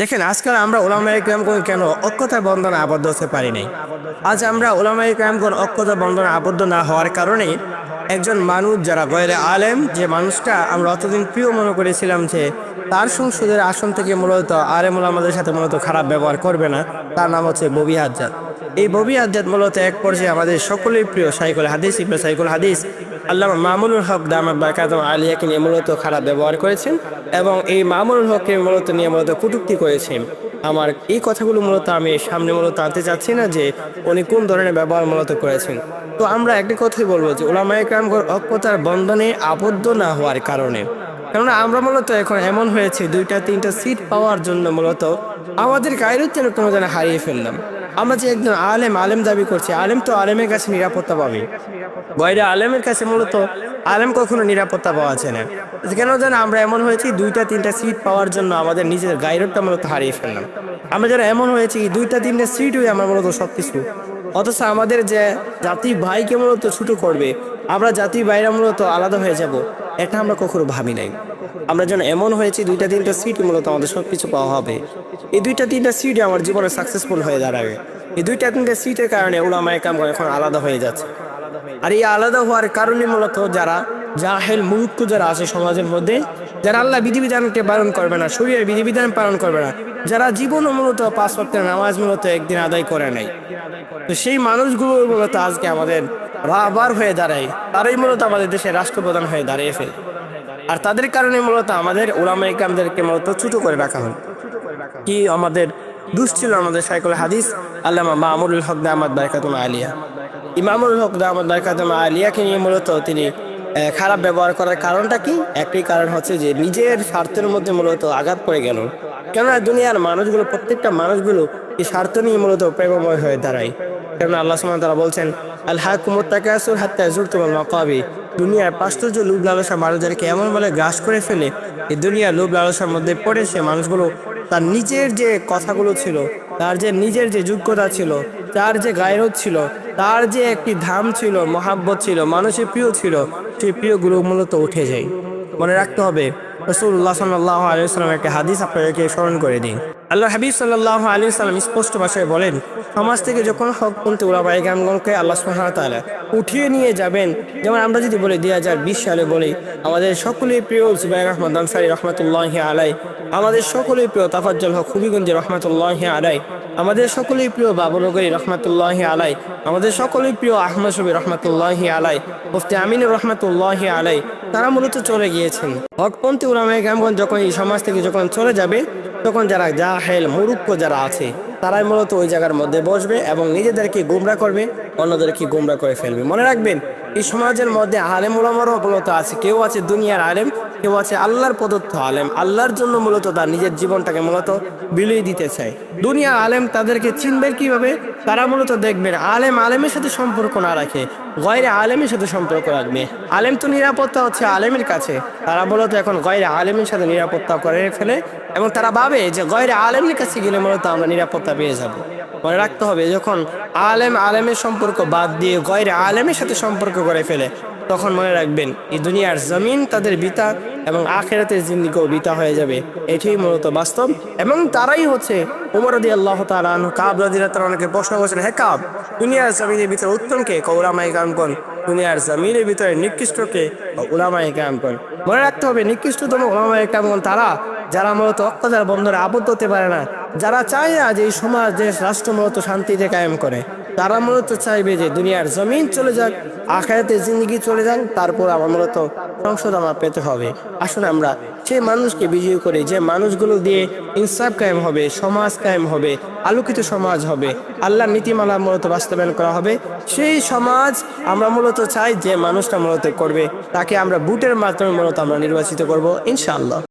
দেখেন, আজকাল আমরা ওলামাই ক্রামগণ কেন অক্ষতা বন্ধনে আবদ্ধ হতে পারি নাই? আজ আমরা ওলামাই ক্রামগণ অক্ষতা বন্ধনে আবদ্ধ না হওয়ার কারণে একজন মানুষ যারা গয়ের আলেম, যে মানুষটা আমরা অতদিন প্রিয় মনে করেছিলাম যে তার সংসদের আসন থেকে মূলত আলেম ওলামাদের সাথে মূলত খারাপ ব্যবহার করবে না, তার নাম হচ্ছে ববি হাজ্জাদ এই ববি হাজ্জাদ মূলত এক পর্যায়ে আমাদের সকলেই প্রিয় সাইকুল হাদিস, ইবনে সাইকুল হাদিস আল্লাহ মামুনুল হক দামাত বাকাতম আলিয়াকে নিয়ে মূলত খারাপ ব্যবহার করেছেন এবং এই মামুনুল হককে মূলত নিয়ে মূলত কটূক্তি করেছেন। আমার এই কথাগুলো মূলত আমি সামনে মূলত আনতে চাচ্ছি না যে উনি কোন ধরনের ব্যবহার মূলত করেছেন। তো আমরা একটি কথাই বলব যে ওলামায় ক্রামগর অজ্ঞতার বন্ধনে আবদ্ধ না হওয়ার কারণে। কেননা আমরা মূলত এখন এমন হয়েছে, দুইটা, তিনটা সিট পাওয়ার জন্য মূলত আমাদের গায়ের যেন কোনো যেন হারিয়ে ফেললাম। আমরা যে একজন আলেম আলেম দাবি করছি, আলেম তো আলেমের কাছে নিরাপত্তা পাবে। বয়রা আলেমের কাছে মূলত আলেম কখনো নিরাপত্তা পাওয়া যায় না। কেন যেন আমরা এমন হয়েছি, দুইটা, তিনটা সিট পাওয়ার জন্য আমাদের নিজের গাইরটা মূলত হারিয়ে ফেললাম। আমরা যেন এমন হয়েছি, দুইটা, তিনটা সিট হয়ে আমরা মূলত সব কিছু অথচ আমাদের যে জাতি ভাইকে মূলত ছুটো করবে, আমরা জাতি ভাইরা মূলত আলাদা হয়ে যাব, এটা আমরা কখনো ভাবি নাই। আমরা যেন এমন হয়েছি, দুইটা তিনটা সিট মূলত আমাদের সব কিছু পাওয়া হবে। এই দুইটা তিনটা সিট আমার জীবনে সাকসেসফুল হয়ে দাঁড়াবে। এই দুইটা তিনটা সিটের কারণে ওলামায় কাম এখন আলাদা হয়ে যাচ্ছে। আর এই আলাদা হওয়ার কারণে মূলত যারা জাহেল মুরুক্ষ যারা আছে সমাজের মধ্যে, যারা আল্লাহ বিধিবিধানকে পালন করবে না শরীরের বিধিবিধান পালন করবে না, যারা জীবন মূলত পাঁচ ওয়াক্তের নামাজ মূলত একদিন আদায় করে নাই তো সেই মানুষগুলো মূলত আজকে আমাদের রাবার হয়ে দাঁড়ায়। তারাই মূলত আমাদের দেশের রাষ্ট্রপ্রধান হয়ে দাঁড়িয়ে ফেলে। আর তাদের কারণে মূলত আমাদের ওলামাই কামদেরকে মূলত ছোট করে রাখা হয়। কি আমাদের দুষ ছিল আমাদের সাইকুল হাদিস, আল্লামা মামুল হক দামাদ বারকাতুমা আলিয়া। ইমামুল হক দামাদ বারকাতুমা আলিয়াকে নিয়ে মূলত তিনি খারাপ ব্যবহার করার কারণটা কি? একটি কারণ হচ্ছে যে নিজের স্বার্থের মধ্যে মূলত আঘাত পড়ে গেল। কেননা দুনিয়ার মানুষগুলো, প্রত্যেকটা মানুষগুলো এই স্বার্থ নিয়ে মূলত প্রেমময় হয়ে দাঁড়ায়। কেননা আল্লাহ সুমান তারা বলছেন আল্লাহ কুমত্তাকাসুর হাত্তা জুরতুমাল মাকাবি। দুনিয়ার পাশ্চর্য লোভ লালসা মানুষদেরকে বলে গ্রাস করে ফেলে, এই দুনিয়ার লোভ লালসার মধ্যে পড়ে সে মানুষগুলো তার নিজের যে কথাগুলো ছিল, তার যে নিজের যে যোগ্যতা ছিল, তার যে গায়রত ছিল, তার যে একটি ধাম ছিল, মহাব্বত ছিল, মানুষের প্রিয় ছিল, সেই প্রিয়গুলো মূলত উঠে যায়। মনে রাখতে হবে রসুল্লাহ সাল্লাহ আলিয়াল্লাম একটা হাদিস আপনাদেরকে স্মরণ করে দিন আল্লাহ হাবিব সাল্লাহ আলী সাল্লাম স্পষ্ট ভাষায় বলেন, সমাজ থেকে যখন হক হকপন্থী ওলাবাই গামগণকে আল্লাহ সুহামতালা উঠিয়ে নিয়ে যাবেন, যেমন আমরা যদি বলি দুই হাজার বিশ সালে বলি, আমাদের সকলেই প্রিয় জুবাই রহমদ আনসারি রহমতুল্লাহ আলাই আমাদের সকলেই প্রিয় তাফাজ্জল হক খুবিগঞ্জ রহমতুল্লাহ আলাই আমাদের সকলেই প্রিয় বাবুনগরী রহমতুল্লাহ আলাই আমাদের সকলেই প্রিয় আহমদ শবী রহমতুল্লাহ আলাই মুফতি আমিনুর রহমতুল্লাহ আলাই তারা মূলত চলে গিয়েছেন। হকপন্থী উলামায় গ্রামগঞ্জ যখন এই সমাজ থেকে যখন চলে যাবে তখন যারা জাহেল, মুরুক্ক যারা আছে, তারাই মূলত ওই জায়গার মধ্যে বসবে এবং নিজেদেরকে গুমরা করবে, অন্যদেরকে গুমরা করে ফেলবে। মনে রাখবেন, এই সমাজের মধ্যে আলেম ওলামারও মূলত আছে, কেউ আছে দুনিয়ার আলেম কেউ আছে, আল্লাহর প্রদত্ত আলেম, আল্লাহর জন্য মূলত তার নিজের জীবনটাকে মূলত বিলিয়ে দিতে চায়। দুনিয়া আলেম তাদেরকে চিনবেন কীভাবে? তারা মূলত দেখবেন আলেম আলেমের সাথে সম্পর্ক না রাখে, গয়রে আলেমের সাথে সম্পর্ক রাখবে। আলেম তো নিরাপত্তা হচ্ছে আলেমের কাছে, তারা মূলত এখন গয়রে আলেমের সাথে নিরাপত্তা করে ফেলে এবং তারা ভাবে যে গয়রে আলেমের কাছে গেলে মূলত আমরা নিরাপত্তা পেয়ে যাব। মনে রাখতে হবে, যখন আলেম আলেমের সম্পর্ক বাদ দিয়ে গয়রে আলেমের সাথে সম্পর্ক করে ফেলে, তখন মনে রাখবেন, এই দুনিয়ার জমিন তাদের বিতা এবং আখেরাতের জিন্দিগিও বিতা হয়ে যাবে। এটাই মূলত বাস্তব এবং তারাই হচ্ছে উমর রদি আল্লাহ তালু কাব রদিল্লাহ তালকে প্রশ্ন করেছেন হ্যাঁ কাব, দুনিয়ার জমিনের ভিতরে উত্তমকে কৌরামাই কামকন দুনিয়ার জমিনের ভিতরে নিকৃষ্টকে উলামাই কামকন মনে রাখতে হবে, নিকৃষ্টতম উলামাই কামকন তারা, যারা মূলত অত্যাচার বন্ধনে আবদ্ধ হতে পারে না। যারা চায় না যে এই সমাজ, দেশ, রাষ্ট্র মূলত শান্তিতে কায়েম করে। তারা মূলত চাইবে যে দুনিয়ার জমিন চলে যাক আখায়াতে জিন্দগি চলে যান তারপর আমার মূলত সংসদ আমার পেতে হবে। আসলে আমরা সেই মানুষকে বিজয়ী করে, যে মানুষগুলো দিয়ে ইনসাফ কায়েম হবে, সমাজ কায়েম হবে, আলোকিত সমাজ হবে আল্লাহ নীতিমালা মূলত বাস্তবায়ন করা হবে, সেই সমাজ আমরা মূলত চাই যে মানুষটা মূলত করবে, তাকে আমরা বুটের মাধ্যমে মূলত আমরা নির্বাচিত করব, ইনশাআল্লাহ।